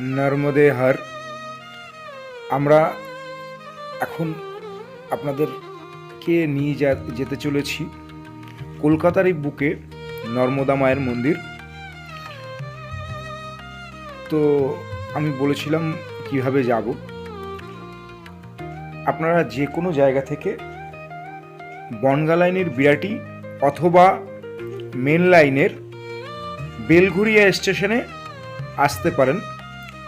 নর্মদে হার। আমরা এখন আপনাদেরকে নিয়ে যা, যেতে চলেছি? কলকাতার এই বুকে নর্মদা মায়ের মন্দির। তো আমি বলেছিলাম কীভাবে যাব। আপনারা যে কোনো জায়গা থেকে বনগা লাইনের বিরাটি অথবা মেন লাইনের বেলঘুরিয়া স্টেশনে আসতে পারেন।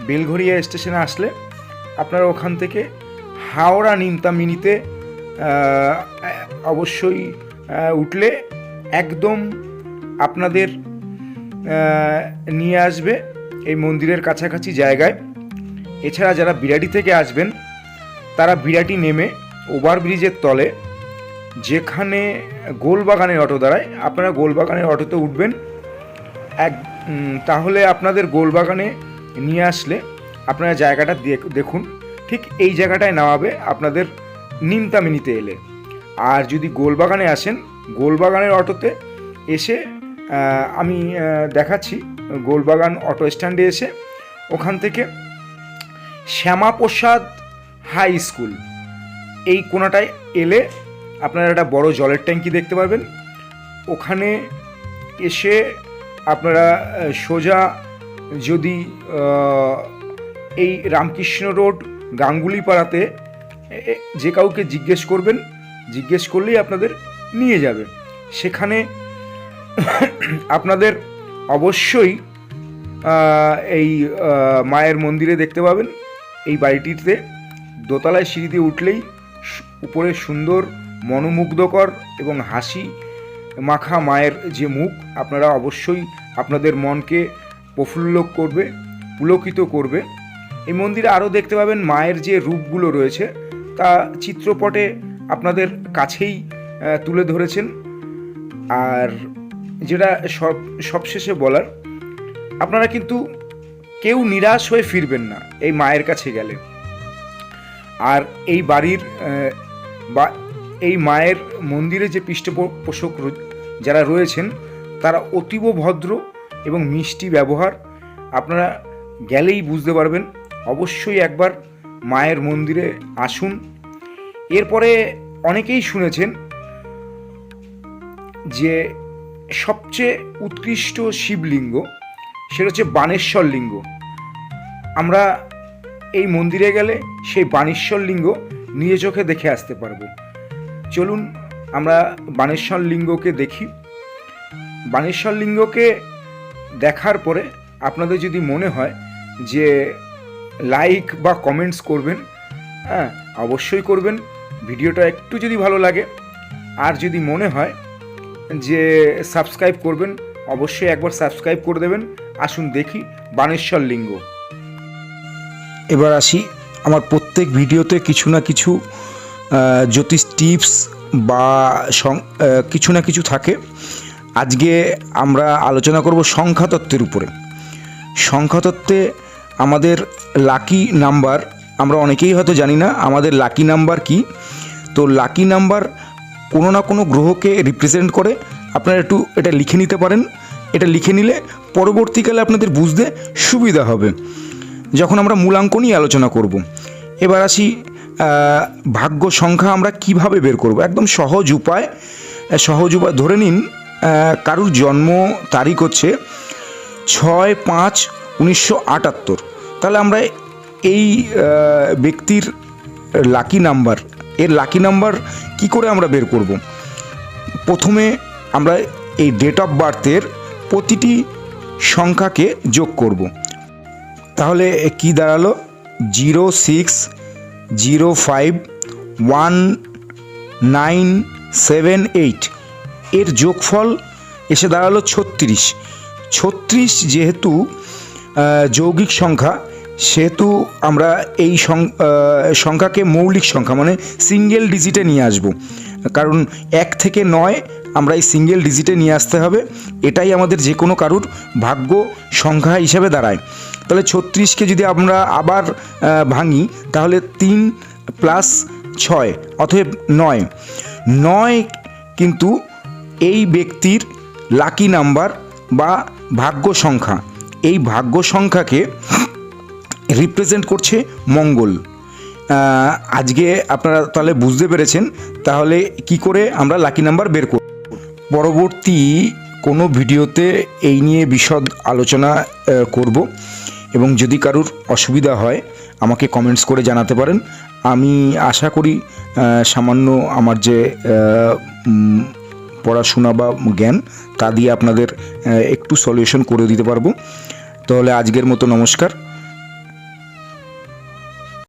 বেলঘরিয়া স্টেশনে আসলে আপনারা ওখান থেকে হাওড়া নিমতা মিনিতে অবশ্যই উঠলে একদম আপনাদের নিয়ে আসবে এই মন্দিরের কাছাকাছি জায়গায়। এছাড়া যারা বিরাটি থেকে আসবেন, তারা বিরাটি নেমে ওভারব্রিজের তলে যেখানে গোলবাগানের অটো দাঁড়ায়, আপনারা গোলবাগানের অটোতে উঠবেন। এক তাহলে আপনাদের গোলবাগানে নিয়ে আসলে আপনারা জায়গাটা দেখ- দেখুন। ঠিক এই জায়গাটায় নামাবে আপনাদের নিমতামিনিতে এলে। আর যদি গোলবাগানে আসেন, গোলবাগানের অটোতে এসে আমি দেখাচ্ছি গোলবাগান অটো স্ট্যান্ডে এসে। ওখান থেকে শ্যামাপ্রসাদ হাই স্কুল, এই কোনাটায় এলে আপনারা একটা বড় জলের ট্যাঙ্কি দেখতে পাবেন ওখানে এসে আপনারা সোজা যদি এই রামকৃষ্ণ রোড গাঙ্গুলি পাড়াতে যে কাউকে জিজ্ঞেস করবেন, জিজ্ঞেস করলেই আপনাদের নিয়ে যাবে। সেখানে আপনাদের অবশ্যই এই মায়ের মন্দিরে দেখতে পাবেন। এই বাড়িটিতে দোতলায় সিঁড়ি দিয়ে উঠলেই উপরে সুন্দর, মনোমুগ্ধকর এবং হাসি মাখা মায়ের যে মুখ, আপনারা অবশ্যই আপনাদের মনকে প্রফুল্ল করবে, পুলকিত করবে। এই মন্দিরে আরও দেখতে পাবেন মায়ের যে রূপগুলো রয়েছে, তা চিত্রপটে আপনাদের কাছেই তুলে ধরেছেন। আর যেটা সব, সবশেষে বলার, আপনারা কিন্তু কেউ নিরাশ হয়ে ফিরবেন না এই মায়ের কাছে গেলে। আর এই বাড়ির বা, এই মায়ের মন্দিরে যে পৃষ্ঠপোষক যারা রয়েছেন, তারা অতীব ভদ্র এবং মিষ্টি ব্যবহার আপনারা গেলেই বুঝতে পারবেন। অবশ্যই একবার মায়ের মন্দিরে আসুন। এরপরে অনেকেই শুনেছেন যে সবচেয়ে উৎকৃষ্ট শিবলিঙ্গ সেটা হচ্ছে বানেশ্বর লিঙ্গ। আমরা এই মন্দিরে গেলে সেই বানেশ্বর লিঙ্গ নিজে চোখে দেখে আসতে পারব। চলুন আমরা বানেশ্বর লিঙ্গকে দেখি। বানেশ্বর লিঙ্গকে দেখার পরে আপনাদের যদি মনে হয় যে লাইক বা কমেন্টস করবেন হ্যাঁ অবশ্যই করবেন। ভিডিওটা একটু যদি ভালো লাগে, আর যদি মনে হয় যে সাবস্ক্রাইব করবেন, অবশ্যই একবার সাবস্ক্রাইব করে দেবেন। আসুন দেখি বানেশ্বর লিঙ্গ। এবার আসি আমার প্রত্যেক ভিডিওতে কিছু না কিছু জ্যোতিষ টিপস বা কিছু না কিছু থাকে। আজকে আমরা আলোচনা করব সংখ্যাতত্ত্বের উপরে। সংখ্যাতত্ত্বে আমাদের লাকি নাম্বার আমরা অনেকেই হয়তো জানি না আমাদের লাকি নাম্বার কি। তো লাকি নাম্বার কোনো না কোনো গ্রহকে রিপ্রেজেন্ট করে। আপনারা একটু এটা লিখে নিতে পারেন। এটা লিখে নিলে পরবর্তীকালে আপনাদের বুঝতে সুবিধা হবে। যখন আমরা মূলাঙ্ক নিয়ে আলোচনা করব, এবার আসি ভাগ্য সংখ্যা আমরা কীভাবে বের করব? একদম সহজ উপায় সহজ উপায় ধরে নিন কারুর জন্ম তারিখ হচ্ছে ছয় পাঁচ উনিশশো আটাত্তর। তাহলে আমরা এই ব্যক্তির লাকি নাম্বার এর লাকি নাম্বার কি করে আমরা বের করব? প্রথমে আমরা এই ডেট অফ বার্থের প্রতিটি সংখ্যাকে যোগ করব। তাহলে কি দাঁড়াল? Zero six, zero five, one, nine, seven, eight. এর যোগফল এসে দাঁড়াল ছত্রিশ। ছত্রিশ যেহেতু যৌগিক সংখ্যা, সেহেতু আমরা এই সংখ্যাকে মৌলিক সংখ্যা মানে সিঙ্গেল ডিজিটে নিয়ে আসব। কারণ এক থেকে নয় আমরা এই সিঙ্গেল ডিজিটে নিয়ে আসতে হবে। এটাই আমাদের যে কোনো কারুর ভাগ্য সংখ্যা হিসেবে দাঁড়ায়। তাহলে ছত্রিশকে যদি আমরা আবার ভাঙি, তাহলে তিন প্লাস ছয়, অতএব নয়। নয় কিন্তু এই ব্যক্তির লাকি নাম্বার বা ভাগ্য সংখ্যা। এই ভাগ্য সংখ্যাকে রিপ্রেজেন্ট করছে মঙ্গল। আজকে আপনারা তাহলে বুঝতে পেরেছেন, তাহলে কি করে আমরা লাকি নাম্বার বের করব? পরবর্তী কোনো ভিডিওতে এই নিয়ে বিশদ আলোচনা করব। এবং যদি কারুর অসুবিধা হয়, আমাকে কমেন্টস করে জানাতে পারেন। আমি আশা করি সামান্য আমার যে পড়াশোনা বা জ্ঞান, তা দিয়ে আপনাদের একটু সলিউশন করে দিতে পারব। তাহলে আজকের মতো নমস্কার।